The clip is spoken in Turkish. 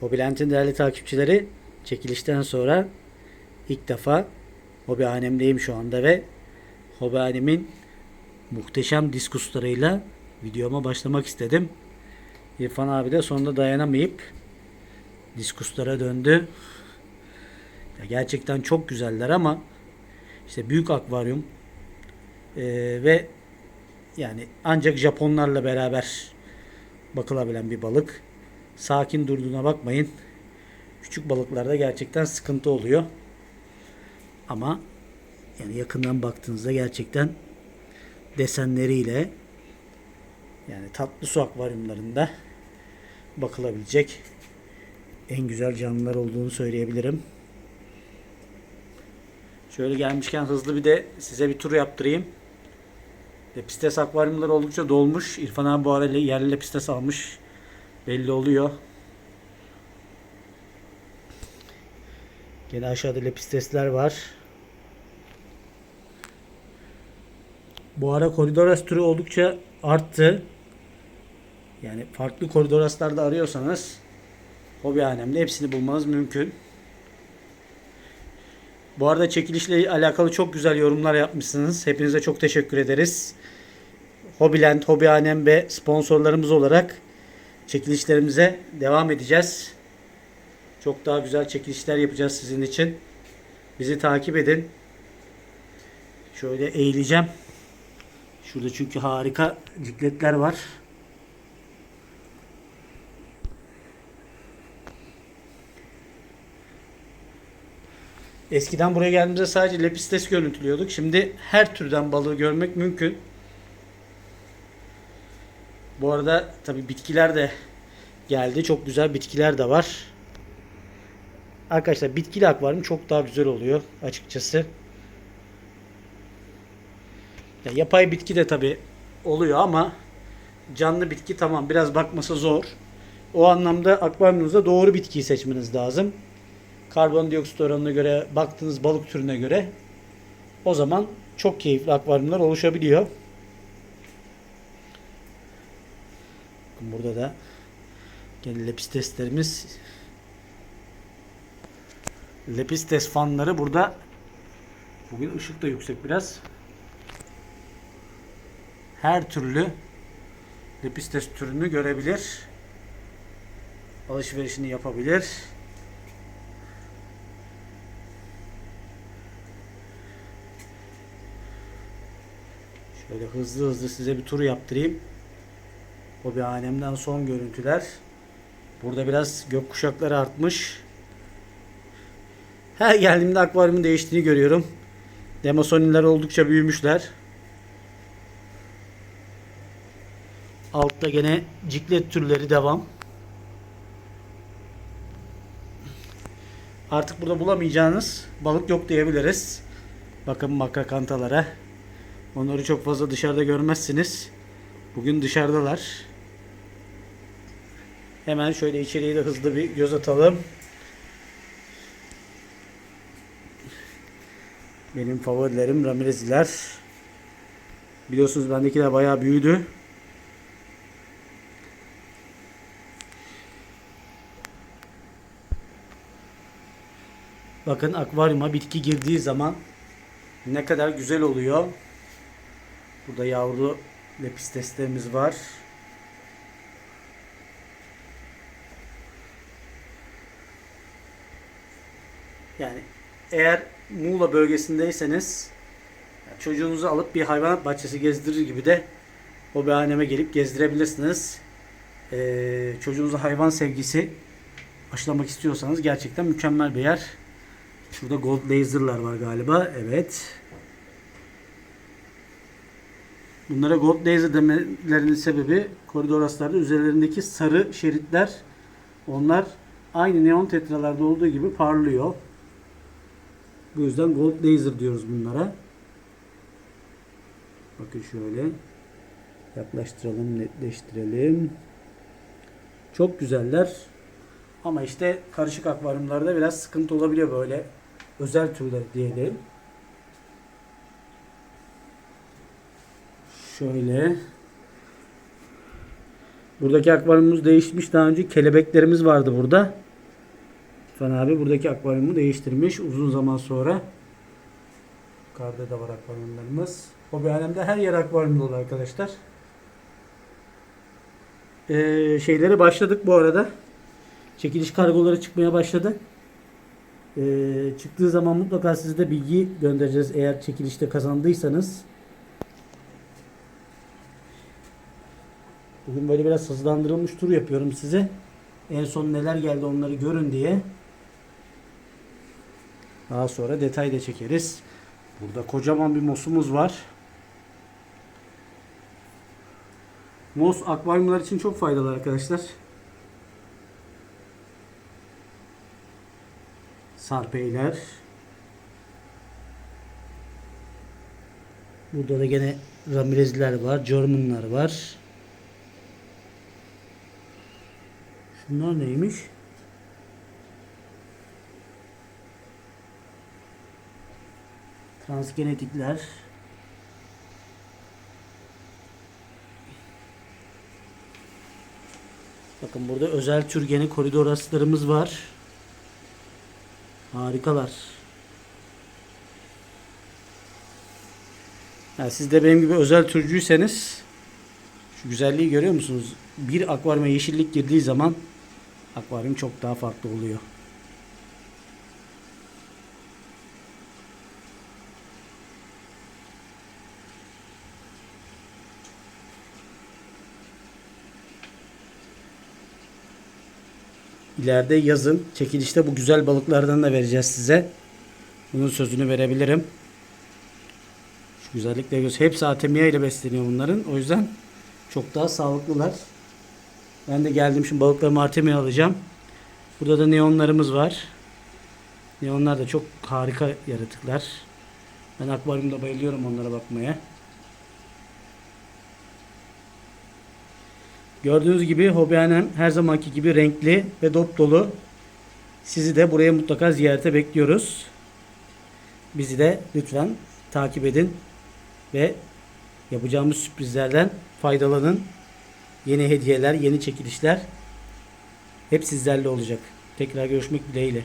Hobilent'in değerli takipçileri çekilişten sonra ilk defa hobihanemdeyim şu anda ve hobihanemin muhteşem diskuslarıyla videoma başlamak istedim. İrfan abi de sonunda dayanamayıp diskuslara döndü. Ya gerçekten çok güzeller ama işte büyük akvaryum ee, ve yani ancak Japonlarla beraber bakılabilen bir balık. Sakin durduğuna bakmayın. Küçük balıklarda gerçekten sıkıntı oluyor. Ama yani yakından baktığınızda gerçekten desenleriyle yani tatlı su akvaryumlarında bakılabilecek en güzel canlılar olduğunu söyleyebilirim. Şöyle gelmişken hızlı bir de size bir tur yaptırayım. Lepistes akvaryumları oldukça dolmuş. İrfan abi bu ara yerli lepistes almış. Belli oluyor. Gene aşağıda lepistesler var. Bu ara koridoras türü oldukça arttı. Yani farklı koridoraslarda arıyorsanız hobihanemde hepsini bulmanız mümkün. Bu arada çekilişle alakalı çok güzel yorumlar yapmışsınız. Hepinize çok teşekkür ederiz. Hobiland, Hobihanem ve sponsorlarımız olarak çekilişlerimize devam edeceğiz. Çok daha güzel çekilişler yapacağız sizin için. Bizi takip edin. Şöyle eğileceğim. Şurada çünkü harika cikletler var. Eskiden buraya geldiğimizde sadece lepistes görüntülüyorduk. Şimdi her türden balığı görmek mümkün. Bu arada tabi bitkiler de geldi. Çok güzel bitkiler de var. Arkadaşlar bitkili akvaryum çok daha güzel oluyor açıkçası. Ya yapay bitki de tabi oluyor ama canlı bitki tamam biraz bakması zor. O anlamda akvaryumunuzda doğru bitkiyi seçmeniz lazım. Karbondioksit oranına göre baktığınız balık türüne göre o zaman çok keyifli akvaryumlar oluşabiliyor. Burada da gene lepisteslerimiz Lepistes fanları burada bugün ışık da yüksek biraz. Her türlü Lepistes türünü görebilir. Alışverişini yapabilir. Şöyle hızlı hızlı size bir tur yaptırayım. O bir hanemden son görüntüler. Burada biraz gökkuşakları artmış. Her geldiğimde akvaryumun değiştiğini görüyorum. Demosoniler oldukça büyümüşler. Altta gene ciklet türleri devam. Artık burada bulamayacağınız balık yok diyebiliriz. Bakın makakantalara. Onları çok fazla dışarıda görmezsiniz. Bugün dışarıdalar. Hemen şöyle içeriye de hızlı bir göz atalım. Benim favorilerim Ramirez'ler. Biliyorsunuz bendekiler bayağı büyüdü. Bakın akvaryuma bitki girdiği zaman ne kadar güzel oluyor. Burada yavru lepisteslerimiz var. Yani eğer Muğla bölgesindeyseniz çocuğunuzu alıp bir hayvanat bahçesi gezdirir gibi de o behaneme gelip gezdirebilirsiniz. Ee, çocuğunuza hayvan sevgisi aşılamak istiyorsanız gerçekten mükemmel bir yer. Şurada gold laser'lar var galiba. Evet. Bunlara gold laser demelerinin sebebi koridoraslarda üzerlerindeki sarı şeritler onlar aynı neon tetralarda olduğu gibi parlıyor. Bu yüzden gold laser diyoruz bunlara. Bakın şöyle yaklaştıralım, netleştirelim. Çok güzeller. Ama işte karışık akvaryumlarda biraz sıkıntı olabiliyor böyle özel türler diyelim. Şöyle. Buradaki akvaryumumuz değişmiş. Daha önce kelebeklerimiz vardı burada. Tufan abi buradaki akvaryumu değiştirmiş uzun zaman sonra. Yukarıda da var akvaryumlarımız. Hobi alemde her yer akvaryum dolu arkadaşlar. Ee, şeyleri başladık bu arada. Çekiliş kargoları çıkmaya başladı. Ee, çıktığı zaman mutlaka size de bilgi göndereceğiz eğer çekilişte kazandıysanız. Bugün böyle biraz hızlandırılmış tur yapıyorum size. En son neler geldi onları görün diye. Daha sonra detay da çekeriz. Burada kocaman bir mosumuz var. Mos akvaryumlar için çok faydalı arkadaşlar. Sarpeyler. Burada da gene Ramirez'ler var, German'lar var. Bunlar neymiş? Transgenetikler. Bakın burada özel tür gene koridor aslarımız var. Harikalar. Ya siz de benim gibi özel türcüyseniz şu güzelliği görüyor musunuz? Bir akvaryuma yeşillik girdiği zaman akvaryum çok daha farklı oluyor. İleride yazın çekilişte bu güzel balıklardan da vereceğiz size. Bunun sözünü verebilirim. Şu güzellikle göz. Hepsi ATMIA ile besleniyor bunların. O yüzden çok daha sağlıklılar. Ben de geldim şimdi balıklarımı Artemia alacağım. Burada da neonlarımız var. Neonlar da çok harika yaratıklar. Ben akvaryumda bayılıyorum onlara bakmaya. Gördüğünüz gibi hobihanem her zamanki gibi renkli ve dop dolu. Sizi de buraya mutlaka ziyarete bekliyoruz. Bizi de lütfen takip edin ve yapacağımız sürprizlerden faydalanın. Yeni hediyeler, yeni çekilişler hep sizlerle olacak. Tekrar görüşmek dileğiyle.